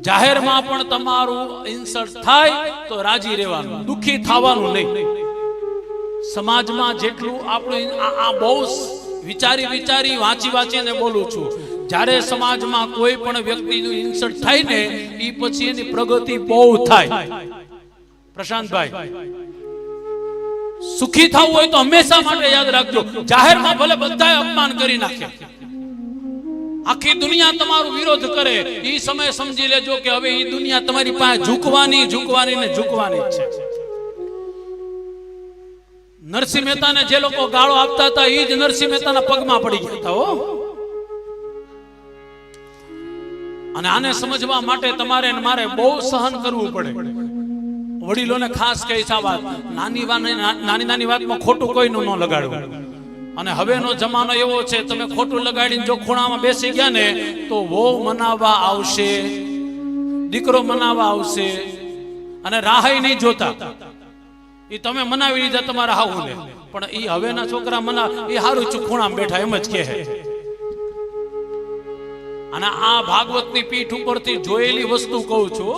જાહેરમાં પણ તમારું ઇન્સલ્ટ થાય તો રાજી રહેવાનું, દુખી થવાનું નહીં. સમાજમાં જેટલું આપણું આ- બહુ વિચારી વિચારી વાંચી વાંચીને બોલું છું, જ્યારે સમાજમાં કોઈ પણ વ્યક્તિનું ઇન્સલ્ટ થાય ને એ પછી એની પ્રગતિ બહુ થાય. પ્રશાંતભાઈ, સુખી થવું હોય તો હંમેશા માટે યાદ રાખજો, જાહેરમાં ભલે બધાએ અપમાન કરી નાખ્યા. આખી દુનિયા તમારો વિરોધ કરે એ સમય સમજી લેજો કે હવે એ દુનિયા તમારી પાસે ઝૂકવાની ઝૂકવાની ને ઝૂકવાની છે. નરસિંહ મહેતાને જે લોકો ગાળો આપતા હતા એ જ નરસિંહ મહેતાના પગમાં પડી ગયા હતા, હો. અને આને સમજવા માટે તમારે મારે બહુ સહન કરવું પડે. વડીલોને ખાસ કહી વાત. નાની નાની નાની વાતમાં ખોટું કોઈનું ન લગાડવું. અને હવેનો જમાનો એવો છે, તમે ખોટું લગાડીને જો ખૂણામાં બેસી ગયા ને, તો વહુ મનાવવા આવશે, દીકરો મનાવવા આવશે, અને રાહાઈ નહીં જોતા એ તમે મનાવી લીધા તમારા હાહુને પણ એ હવેના છોકરા મના એ હારું છું, ખૂણામાં બેઠા, એમ જ કહે અને આ ભાગવતની પીઠ ઉપરથી જોયેલી વસ્તુ કહું છું.